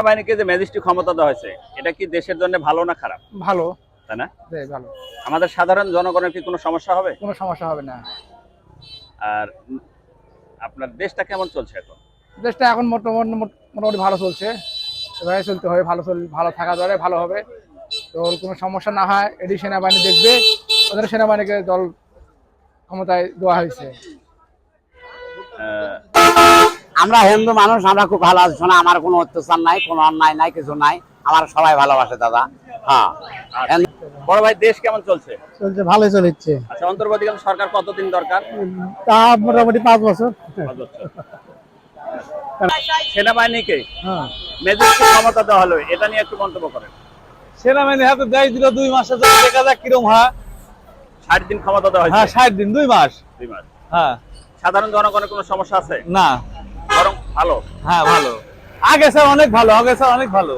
সেনাবাহিনীকে যে ম্যাজিস্ট্রি ক্ষমতা দেওয়া হয়েছে এটা কি দেশের জন্য ভালো না খারাপ? ভালো। তাই না? ভালো। আমাদের সাধারণ জনগণের কি কোনো সমস্যা হবে? কোনো সমস্যা হবে না। আর আপনার দেশটা কেমন চলছে এখন? দেশটা এখন মোটামুটি মোটামুটি ভালো চলছে। এভাবে চলতে হবে ভালো চল ভালো থাকা দলে ভালো হবে। তো কোনো সমস্যা না হয় এটি সেনাবাহিনী দেখবে ওদের সেনাবাহিনীকে দল ক্ষমতায় দেওয়া হয়েছে। আমরা হিন্দু মানুষ আমরা খুব ভালো আছি। শোনা আমার কোনো অত্যাচার নাই কোনো অন্যায় নাই কিছু নাই। আমার সবাই ভালোবাসে দাদা। হ্যাঁ। আচ্ছা। বড় ভাই দেশ কেমন চলছে? চলছে ভালোই চলছে। আচ্ছা অন্তর্বর্তীকালীন সরকার কতদিন দরকার? তা মোটামুটি পাঁচ বছর। সেনাবাহিনীকে হ্যাঁ। ক্ষমতা দেওয়া হলো? এটা নিয়ে একটু মন্তব্য করেন। সেনাবাহিনী হাতে দেয় দিল দুই মাসে দেখা যাক কিরম হয়। ষাট দিন ক্ষমতা দেওয়া হ্যাঁ হয়েছে ষাট দিন দুই মাস। দুই মাস। হ্যাঁ। সাধারণ জনগণের কোনো সমস্যা আছে? না। ভালো। হ্যাঁ ভালো। আগে স্যার অনেক ভালো আগে স্যার অনেক ভালো।